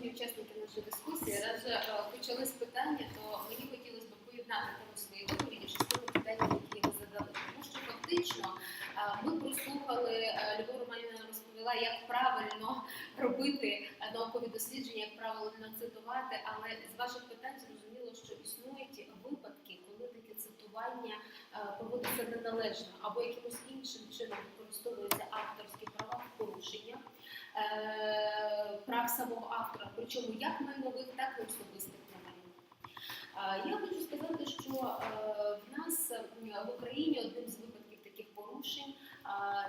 Шановні учасники нашої дискусії, раз вже почали питання, то мені хотілося б поєднати тому свої доповіді з тими питаннями, які ви задали. Тому що фактично е, ми прослухали, е, Любов Романівна розповіла, як правильно робити наукові дослідження, як правильно цитувати, але з ваших питань зрозуміло, що існують випадки, цитування е, проводиться неналежно або якимось іншим чином використовуються авторські права в порушення е, прав самого автора, причому як майнових, так і особистих немайнових. Е, Я хочу сказати, що в нас в Україні одним з випадків таких порушень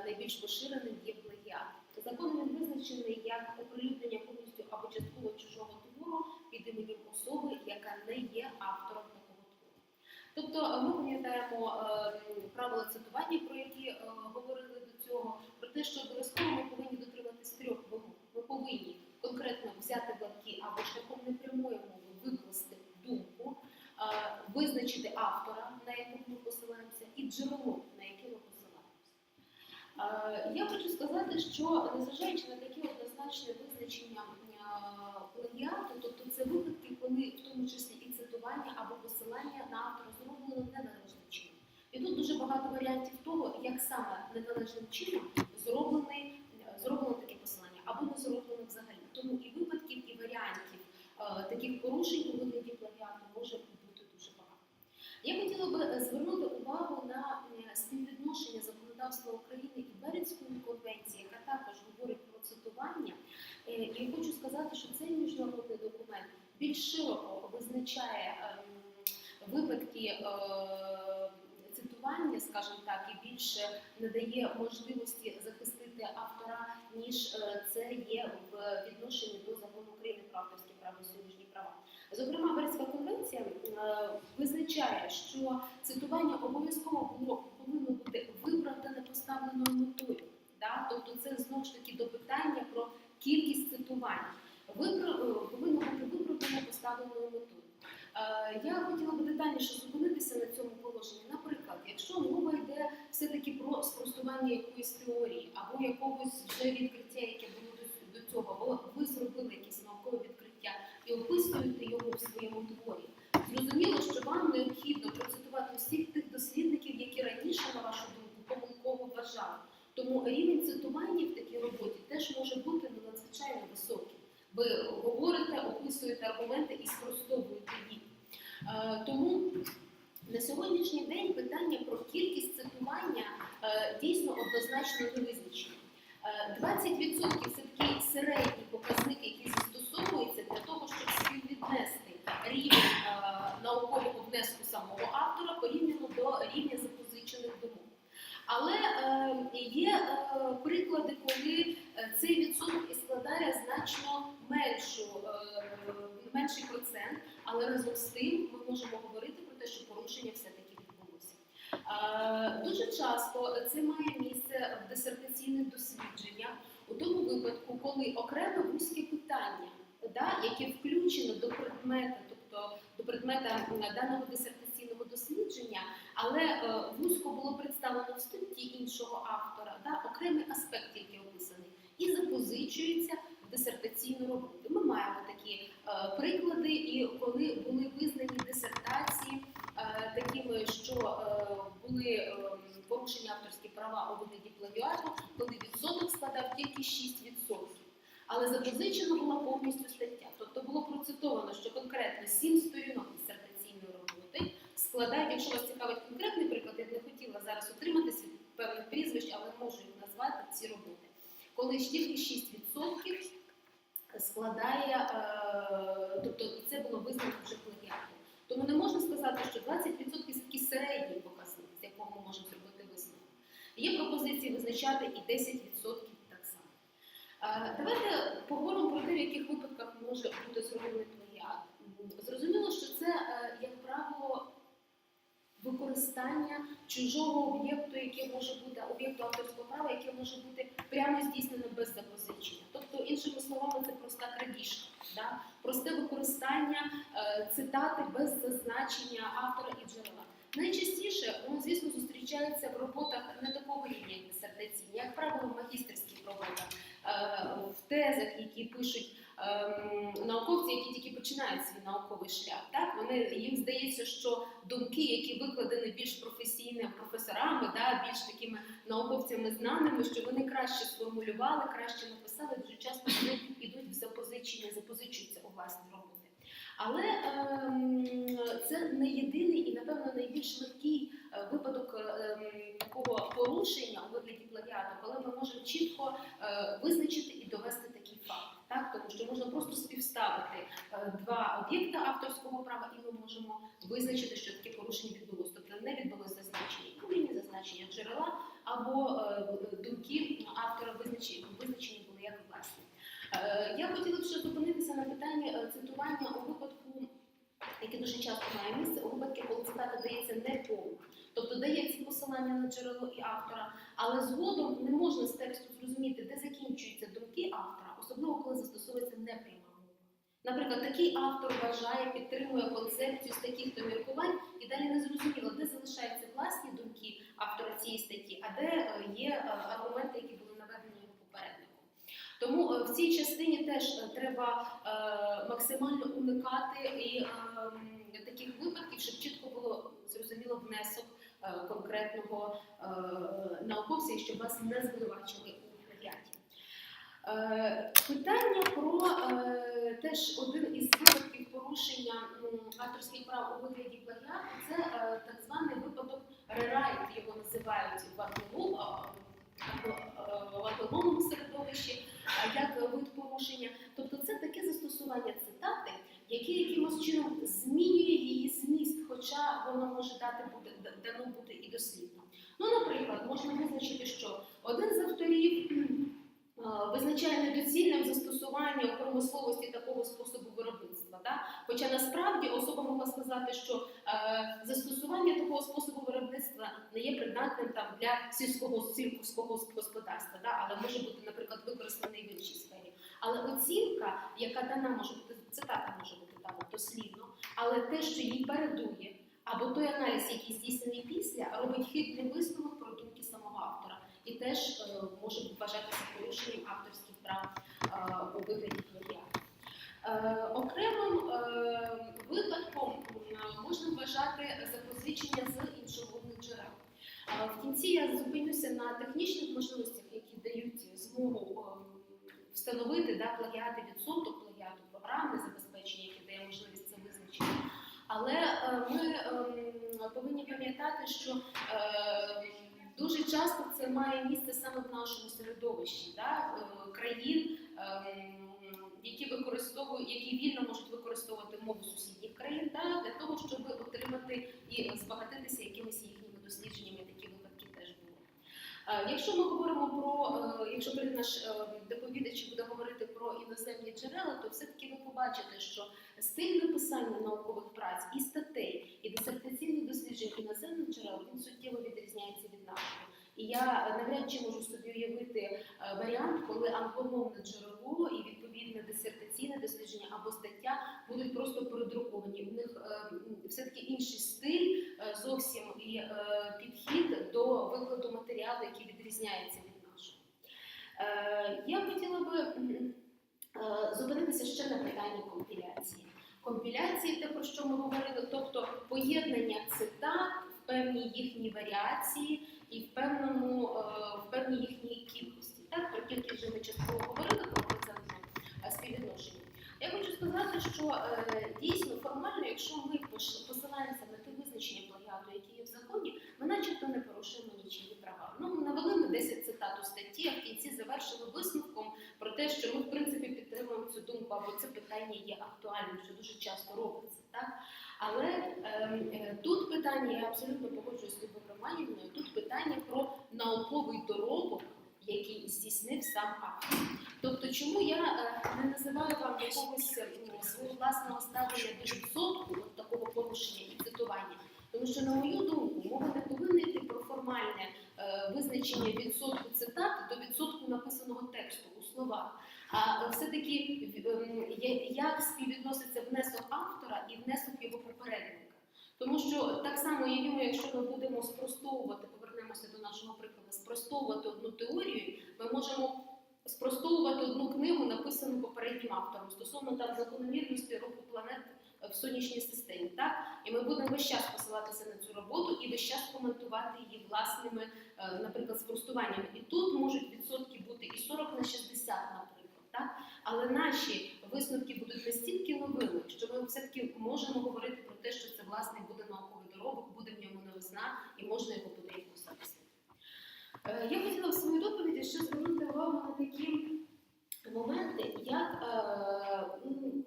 найбільш поширеним є плагіат. Законом він визначений як оприлюднення повністю або частково чужого твору під іменем особи, яка не є автором. Тобто е, ми пам'ятаємо е, правила цитування, про які е, говорили до цього, про те, що обов'язково ми повинні дотриматись трьох вимог. Ми повинні конкретно взяти бланки або шляхом непрямої мови викласти думку, визначити автора, на якого ми посилаємося, і джерело, на яке ми посилаємося. Я хочу сказати, що незважаючи на такі однозначні визначення плагіату, тобто це випадки, коли в тому числі і цитування або посилання на автора зроблено неналежним чином. І тут дуже багато варіантів того, як саме неналежним чином зроблений, зроблено таке посилання або не зроблено взагалі. Тому і випадків, і варіантів е, таких порушень у вигляді плагіату може бути дуже багато. Я хотіла би е, звернути увагу на е, співвідношення законодавства України і Бернської конвенції, яка також говорить про цитування. Е, І хочу сказати, що цей міжнародний документ більш широко визначає ем, випадки е, цитування, скажімо так, і більше надає можливості захистити автора, ніж е, це є в відношенні до закону України про авторські права і суміжні права. Зокрема, Бернська конвенція е, визначає, що цитування обов'язково повинно бути виправдане поставленою метою. Да? Тобто це знову ж таки до питання про кількість цитувань. Повинно бути виправдане поставленою метою. Е, Я хотіла би детальніше зупинитися на цьому положенні. Наприклад, якщо мова йде все-таки про спростування якоїсь теорії або якогось вже відкриття, яке було до- цього, або ви зробили якесь наукове відкриття і описуєте його в своєму творі. Зрозуміло, що вам необхідно процитувати всіх тих дослідників, які раніше, на вашу думку, помилково вважали. Тому рівень цитування в такій роботі теж може бути надзвичайно високий. Ви говорите, описуєте аргументи і спростовуєте Тому на сьогоднішній день питання про кількість цитування е, дійсно однозначно не визначено. Е, 20% це такий середній показник, який застосовується для того, щоб співвіднести рівень е, наукового внеску самого автора порівняно до рівня запозичених думок. Але е, є е, приклади, коли е, цей відсоток і складає значно меншу, е, менший процент, але разом з тим ми можемо говорити про те, що порушення все-таки відбулося. Дуже часто це має місце в дисертаційних дослідженнях, у тому випадку, коли окреме вузьке питання, да, яке включено до предмета, тобто до предмета даного дисертаційного дослідження, але е, вузько було представлено в статті іншого автора, да, окремий аспект, який описаний, і запозичується в дисертаційну роботу. Ми маємо приклади, і коли були визнані дисертації е, такими, що е, були е, порушені авторські права у вигляді плагіату, коли відсоток складав тільки 6%. Але запозичена була повністю стаття. Тобто було процитовано, що конкретно 7 сторінок дисертаційної роботи складає, якщо вас цікавить конкретний приклад, я не хотіла зараз утриматися від певних прізвищ, але можу їх назвати ці роботи. Коли тільки 6% складає, е, тобто і це було визнано вже плагіатом. Тому не можна сказати, що 20% це такий середній показник, з якого ми можемо зробити висновок. Є пропозиції визначати і 10% так само. Е, Давайте поговоримо про те, в яких випадках може бути зроблений плагіат. Зрозуміло, що це, е, як правило, використання чужого об'єкту, яке може бути об'єкту авторського права, яке може бути прямо здійснено без запозичення. Тобто, іншими словами, це проста крадіжка, да? просте використання е, цитати без зазначення автора і джерела. Найчастіше воно, звісно, зустрічається в роботах не такого рівня, дисертаційні, як правило, в магістерських роботах, е, в тезах, які пишуть науковці, які тільки починають свій науковий шлях. Так вони їм здається, що думки, які викладені більш професійними професорами, да, більш такими науковцями знаними, що вони краще сформулювали, краще написали. Дуже часто вони йдуть в запозичення, запозичуються у власні роботи. Але ем, це не єдиний і, напевно, найбільш легкий е, випадок ем, такого порушення у вигляді плагіату, коли ми можемо чітко е, визначити і довести такий факт. Так? Тому що можна просто співставити е, два об'єкти авторського права, і ми можемо визначити, що таке порушення відбулося. Тобто не відбулося зазначення коріння, зазначення джерела або е, думки автора визначені, були як власні. Е, Я хотіла б ще зупинитися на питанні е, цитування у випадку, яке дуже часто має місце, у випадку, коли цитата дається неповна. Тобто дається посилання на джерело і автора, але згодом не можна з тексту зрозуміти, де закінчуються думки автора, особливо коли застосовується непряма мова. Наприклад, такий автор вважає, підтримує концепцію з таких-то міркувань, і далі не зрозуміло, де залишаються власні думки автора цієї статті, а де е, є е, аргументи, які були наведені його попередником. Тому е, в цій частині теж треба максимально уникати і таких випадків, щоб чітко було зрозуміло внесок конкретного науковця, і щоб вас не звинувачили Питання про е, теж один із випадків порушення авторських прав у вигляді плагіату це е, так званий випадок рерайт, його називають в англому- а, англо- е, в англомовному середовищі як вид порушення. Тобто це таке застосування цитати, яке якимось чином змінює її зміст, хоча воно може дати бути дано бути і дослідно. Ну, наприклад, можна визначити, що один з авторів е, визначає недоцільним застосування у промисловості такого способу виробництва. Да? Хоча насправді особа могла сказати, що е, застосування такого способу виробництва не є придатним там для сільського сільського господарства, да? але може бути, наприклад, використаний в іншій сфері. Але оцінка, яка дана може бути цитата може бути дана дослідно, але те, що їй передує, або той аналіз, який здійснений після, робить хибний висновок про думки самого автора, і теж е, може вважатися порушенням авторських прав е, у вигляді плагіату. Е, окремим випадком можна вважати запозичення з іншомовних джерел. В кінці я зупинюся на технічних можливостях, які дають змогу встановити да, плагіати відсоток плагіату, програмне забезпечення, яке дає можливість це визначити. Але ми ем, повинні пам'ятати, що дуже часто це має місце саме в нашому середовищі да, е, країн, ем, які використовують, які вільно можуть використовувати мову сусідніх країн да, для того, щоб отримати і збагатитися якимись їхніми дослідженнями. Такі випадки теж були. Е, Якщо ми говоримо про, е, якщо наш доповідач буде говорити про іноземні джерела, то все-таки ви побачите, що стиль написання наукових праць і статей, і дисертаційних досліджень іноземних джерел він суттєво відрізняється від нашого. І я е, навряд чи можу собі уявити е, варіант, коли англомовне джерело і відповідне дисертаційне дослідження або стаття будуть просто передруковані. У них е, все-таки інший стиль, зовсім і підхід до викладу матеріалу, який відрізняється від нашого. Я хотіла би зупинитися ще на питанні компіляції. Компіляції, те, про що ми говорили, тобто поєднання цитат в певній їхній варіації і в певному е, в певній їхній кількості. Так, про кількість вже ми частково говорили про процентне співвідношення. Я хочу сказати, що е, дійсно формально, якщо ми посилаємося на те визначення плагіату, які є в законі, ми начебто не порушуємо нічиї права. Ну, навели ми 10 цитат у статті, а в кінці завершили висновком про те, що ми в принципі цю думку, або це питання є актуальним, що дуже часто робиться. Так? Але ем, е, тут питання, я абсолютно погоджуюсь з Любою Романівною, тут питання про науковий доробок, який здійснив сам автор. Тобто, чому я е, не називаю вам якогось свого власного ставлення до відсотку от такого порушення і цитування? Тому що, на мою думку, мова не повинна йти про формальне е, визначення відсотку цитат до відсотку написаного тексту у словах. А все-таки ем, як співвідноситься внесок автора і внесок його попередника. Тому що так само уявімо, якщо ми будемо спростовувати, повернемося до нашого прикладу, спростовувати одну теорію, ми можемо спростовувати одну книгу, написану попереднім автором стосовно там закономірності руху планет в сонячній системі. Так? І ми будемо весь час посилатися на цю роботу і весь час коментувати її власними, е, наприклад, спростуваннями. І тут можуть відсотки бути і 40 на 60, наприклад. Так? Але наші висновки будуть настільки новими, що ми все-таки можемо говорити про те, що це власне буде науковий доробок, буде в ньому новизна і можна його якось записати. Е, Я хотіла в своїй доповіді ще звернути увагу на такі моменти, як е,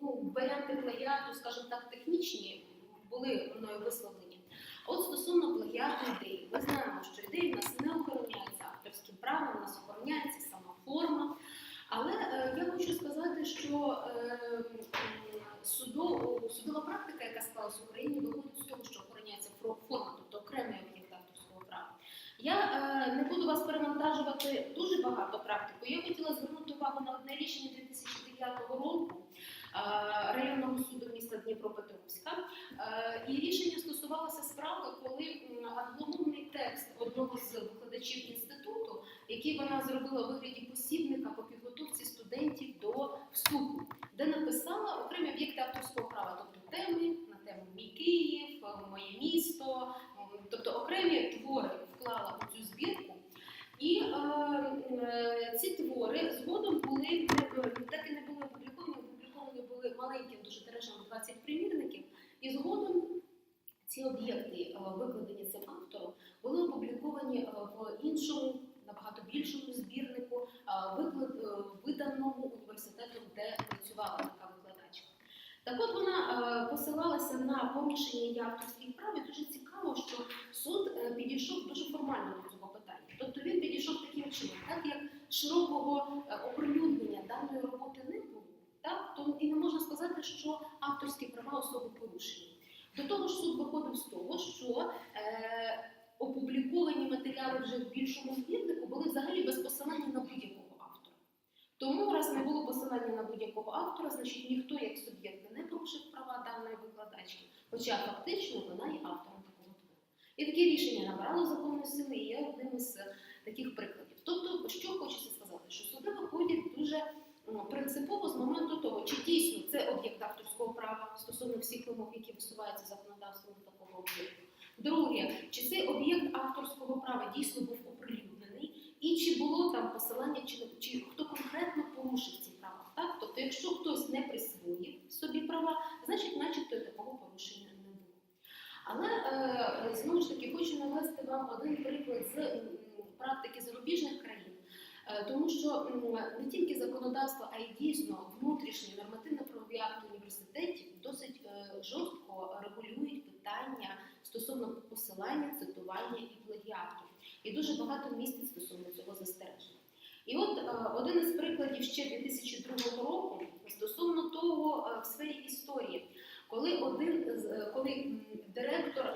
ну, варіанти плагіату, скажімо так, технічні були мною висловлені. От стосовно плагіату ідеї, ми знаємо, що ідеї в нас не охороняються авторським правом, у нас охороняється сама форма. Але е, я хочу сказати, що е, судова практика, яка склалась в Україні, виходить з того, що охороняється форма, тобто окремий об'єкт авторського права. Я не буду вас перевантажувати дуже багато практику. Увагу на одне рішення 2009 року е, районного суду міста Дніпропетровська. Е, і рішення стосувалося справи, коли м, англомовний текст одного з викладачів інституту, який вона зробила у вигляді посібника по підготовці студентів до вступу, де написала окремі об'єкти авторського права, тобто теми на тему Мій Київ, Моє місто, тобто окремі твори вклала у цю збірку. І е, е, ці твори згодом були так і не були опубліковані, опубліковані були маленьким, дуже тиражем 20 примірників. І згодом ці об'єкти, е, викладені цим автором, були опубліковані е, в іншому, набагато більшому збірнику, виданому університетом, де працювала така викладачка. Так от вона посилалася на порушення авторських прав, і дуже цікаво, що суд підійшов дуже формально до він підійшов таким чином, так як широкого е, оприлюднення даної роботи не було, так то і не можна сказати, що авторські права особи порушені. До того ж, суд виходив з того, що е, опубліковані матеріали вже в більшому збірнику були взагалі без посилання на будь-якого автора. Тому, раз не було посилання на будь-якого автора, значить ніхто як суб'єкт не порушив права даної викладачки, хоча фактично вона є автором такого твору. І таке рішення набрало законної сили і є одним із е, таких прикладів. Тобто, що хочеться сказати, що суди виходять дуже ну, принципово з моменту того, чи дійсно це об'єкт авторського права стосовно всіх вимог, які висуваються законодавством такого об'єкту. Друге, чи цей об'єкт авторського права дійсно був оприлюднений, і чи було там посилання, чи, чи хто конкретно порушив ці права. Так? Тобто, якщо хтось не присвоїв собі права, значить, начебто такого порушення не було. Але е, знову ж таки хочу навести вам один приклад з практики зарубіжних країн. Е, Тому що не тільки законодавство, а й дійсно внутрішні нормативно-правові акти університетів досить е, жорстко регулюють питання стосовно посилання, цитування і плагіату. І дуже багато містить стосовно цього застереження. І от е, один із прикладів ще 2002 року стосовно того в сфері історії, коли один коли директор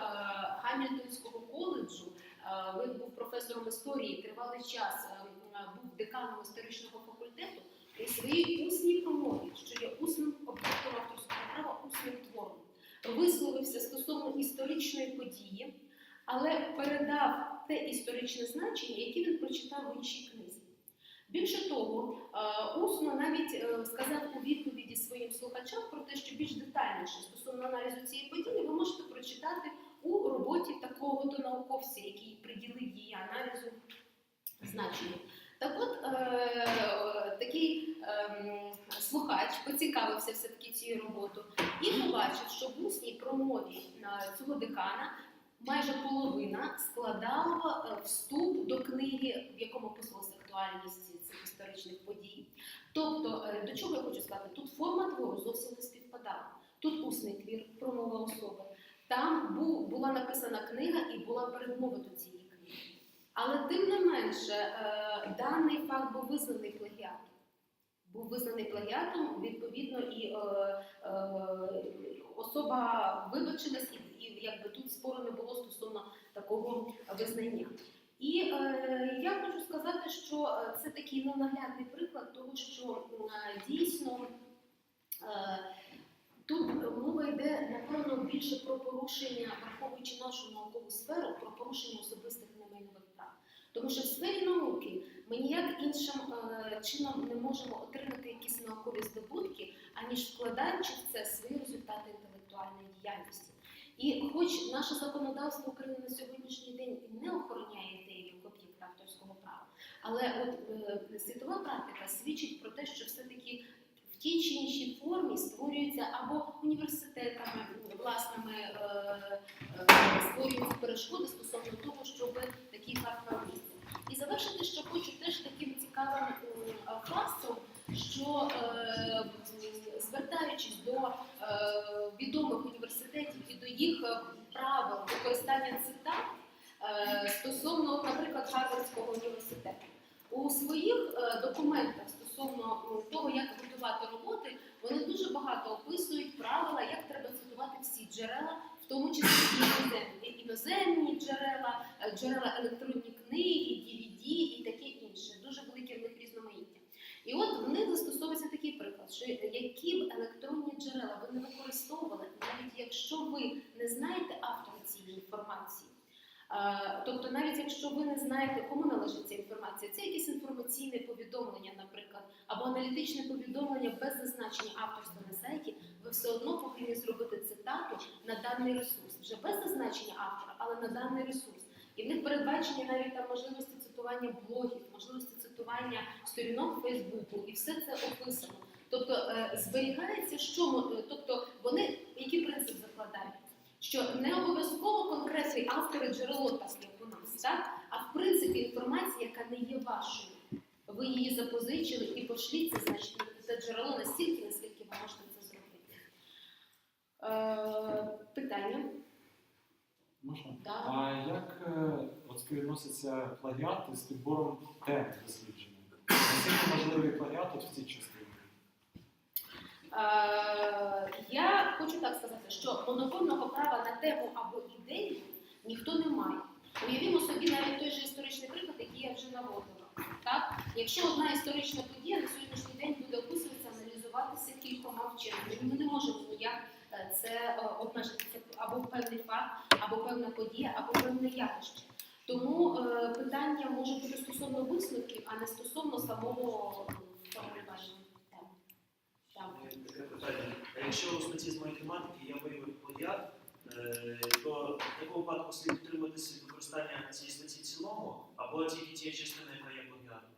Гамільтонського коледжу, він був професором історії, тривалий час е, був деканом історичного факультету, у своїй усній промові, що є усним об'єктом авторського права, усним твором, висловився стосовно історичної події, але передав те історичне значення, яке він прочитав в іншій книзі. Більше того, е, усно навіть е, сказав у відповіді своїм слухачам про те, що більш детальніше стосовно аналізу цієї події, ви можете прочитати у роботі такого-то науковця, який приділив її аналізу значення. Так от е, такий ем, слухач поцікавився все-таки цією роботою і побачив, що в усній промові е, цього декана майже половина складала е, вступ до книги, в якому описувалася актуальність цих історичних подій. Тобто, до чого я хочу сказати, тут форма твору зовсім не співпадала. Тут усний твір, промова особи. Там була написана книга і була передмова до цієї книги. Але тим не менше, е, даний факт був визнаний плагіатом. Був визнаний плагіатом, відповідно, і е, е, особа вибачилась, і, і якби тут спору не було стосовно такого визнання. І е, я хочу сказати, що це такий ну, наглядний приклад того, що дійсно е, тут мова йде напевно більше про порушення, враховуючи нашу наукову сферу, про порушення особистих немайнових прав. Тому що в сфері науки Ми ніяк іншим е, чином не можемо отримати якісь наукові здобутки, аніж вкладаючи в це свої результати інтелектуальної діяльності. І хоч наше законодавство України на сьогоднішній день не охороняє ідею як авторського права, але от е, світова практика свідчить про те, що все-таки тій чи іншій формі створюються або університетами власними е, е, перешкоди стосовно того, щоб такий факт. І завершити, що хочу теж таким цікавим м, фактом, що е, звертаючись до е, відомих університетів і до їх е, правил використання цитат е, стосовно, наприклад, Гарвардського університету, у своїх е, документах стосовно того, як готувати роботи, вони дуже багато описують правила, як треба цитувати всі джерела, в тому числі іноземні, іноземні джерела, е, джерела електронні книги, DVD і таке інше. Дуже велике в них різноманіття. І от в них застосовується такий приклад, що які б електронні джерела ви не використовували, навіть якщо ви не знаєте автора цієї інформації. Тобто, навіть якщо ви не знаєте, кому належить ця інформація, це якесь інформаційне повідомлення, наприклад, або аналітичне повідомлення без зазначення авторства на сайті, ви все одно повинні зробити цитату на даний ресурс, вже без зазначення автора, але на даний ресурс. І в них передбачені навіть там можливості цитування блогів, можливості цитування сторінок Фейсбуку, і все це описано. Тобто е, зберігається, що е, тобто вони який принцип закладають? Що не обов'язково конкретний автор і джерело так як у нас, так? А в принципі інформація, яка не є вашою. Ви її запозичили і пошліть це, значить, це джерело настільки, наскільки ви можете це зробити. Е, питання? Можна? Так. А як е, от співвідноситься плагіат з підбором тем дослідження? Наскільки можливий плагіат в цій частині? Е, я хочу так сказати, що монопольного права на тему або ідею ніхто не має. Уявімо собі навіть той же історичний приклад, який я вже наводила. Так? Якщо одна історична подія на сьогоднішній день буде описуватися, аналізуватися кількома вченими, ми не можемо ніяк е, це е, обмежити. Або певний факт, або певна подія, або певне явище. Тому питання може бути стосовно висновків, а не стосовно самого формулювання. Так. Так. Таке питання. А якщо у статті з математики я виявив плагіат, е, то в такому випадку слід утриматися від використання цієї статті в цілому, або тільки тієї частини, яка є плагіатом?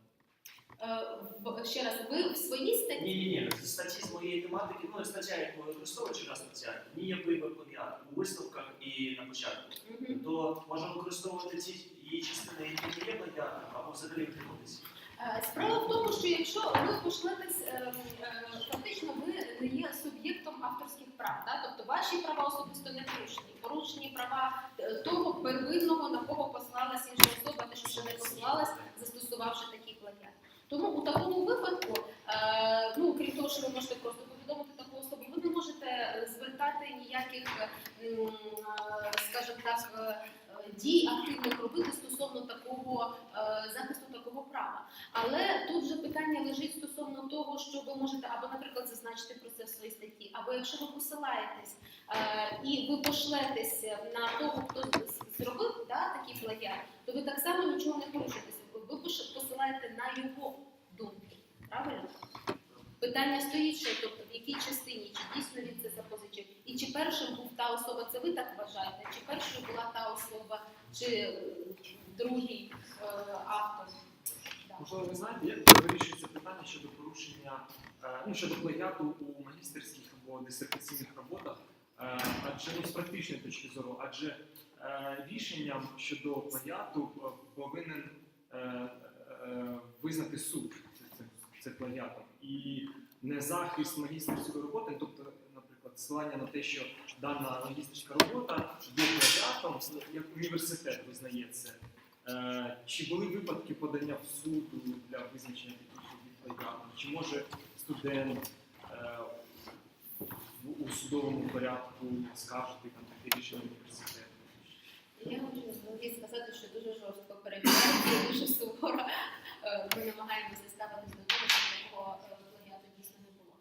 Е, Ще раз, ви в своїй статті Ні, ні, ні. Статті з моєї тематики, ну стаття, яку використовую чи стаття, ні, я виявив плагіат у висновках і на початку. Мгм. То можна використовувати ці її частини, які не є плагіатом, або взагалі утриматися. Е, Справа в тому, що якщо ви пошлетесь, е, е, фактично ви не є суб'єктом авторських прав, да? тобто ваші права особисто не порушені. Порушені права е, того первинного, на кого послалась інша особа, те, що ще не послалась, застосувавши такий плагіат. Тому у такому випадку, ну крім того, що ви можете просто повідомити особу, ви не можете е, звертати ніяких, е, е, скажімо так, дій активних робити стосовно такого захисту такого права. Але тут же питання лежить стосовно того, що ви можете або, наприклад, зазначити про це в своїй статті, або якщо ви посилаєтесь і ви пошлетесь на того, хто зробив да, такий плагіат, то ви так само нічого не порушуєтеся. Ви посилаєте на його думки. Правильно? Питання стоїть, що тобто в якій частині, чи дійсно він це запозичив, і чи першим був та особа, це ви так вважаєте, чи першою була та особа, чи е, другий е, автор. Можливо, ви знаєте, як вирішується питання щодо порушення, е, ну, щодо плагіату у магістерських або дисертаційних роботах, Е, адже ну, з практичної точки зору, адже рішенням щодо плагіату повинен визнати суд це, плагіатом. І не захист магістерської роботи, тобто, наприклад, ссилання на те, що дана магістерська робота є плагіатом, як університет визнає це. Е, Чи були випадки подання в суду для визначення таких від плагіату? Чи може студент е, у судовому порядку скаржити там таке рішення університету? Я хочу взагалі сказати, що дуже жорстко перевіряється, дуже суворо. Е, Ми намагаємося ставитись до того, що такого е, плагіату дійсно не було.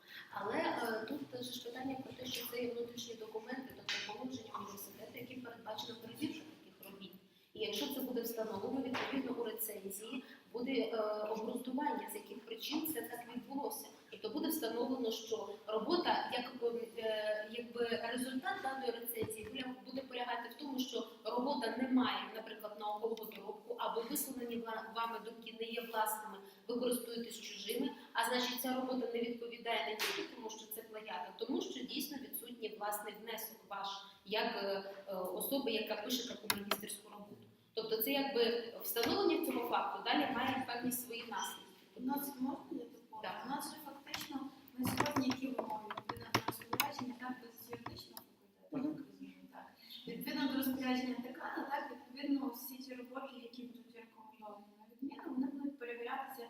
Але е, тут ж питання про те, що це є внутрішні документи, тобто положення університету, які передбачено перевірка таких робіт. І якщо це буде встановлено, відповідно у рецензії буде е, обґрунтування, з яких причин це так відбулося. Тобто буде встановлено, що робота, як, е, якби результат даної рецензії буде- полягати в тому, що робота не має, наприклад, наукового доробку, або висловлені вами думки не є власними, ви користуєтесь чужими, а значить ця робота не відповідає не тільки тому, що це плагіат, а тому, що дійсно відсутній власний внесок ваш як е, е, особи, яка пише таку магістерську роботу. Тобто це якби встановлення цього факту далі має певні свої наслідки. У нас можна я? Так. У нас же фактично на сьогодні які вимоги відповідно до розпорядження, так без юридичного факультету, так. Відповідно до розпорядження декана, так відповідно всі ті роботи, які будуть рекомендовані на відміну, вони будуть перевірятися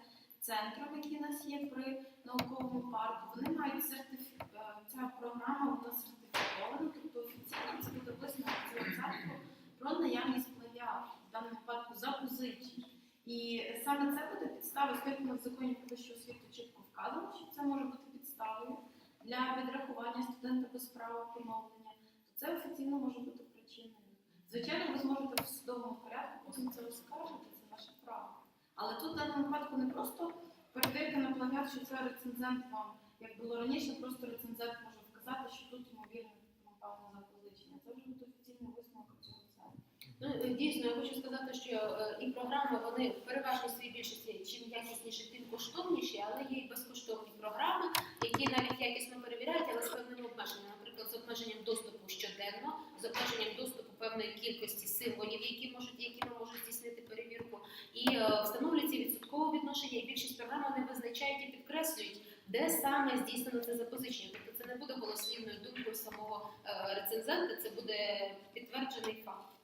центром, який у нас є при науковому парку. Вони мають сертифікат, ця програма вона сертифікована, тобто офіційно це буде висновок цього центру про наявність плагіату, в даному випадку запозичень. І саме це буде підставою, оскільки в законі про вищу освіту чітко вказано, що це може бути підставою для відрахування студента без права поновлення, то це офіційно може бути причиною. Звичайно, ви зможете в судовому порядку потім це оскаржити. Але тут в даному випадку не просто перевірка на плагіат, що це рецензент вам, як було раніше, просто рецензент може вказати, що тут ймовірно напав на запозичення. Це вже буде офіційний висновок цього центру. Ну е, дійсно, я хочу сказати, що е, і програми вони в переважній своїй більшості чим якісніші, тим коштовніші, але є і безкоштовні програми, які навіть якісно перевіряють, але з певними обмеженнями. Наприклад, з обмеженням доступу щоденно, з обмеженням доступу певної кількості символів, які можуть, якими можуть здійснити перевірку, і е, встановлюється відсоткове відношення. І більшість програм вони визначають і підкреслюють, де саме здійснено це запозичення. Тобто це не буде голослівною думкою самого е, рецензента, це буде підтверджений факт.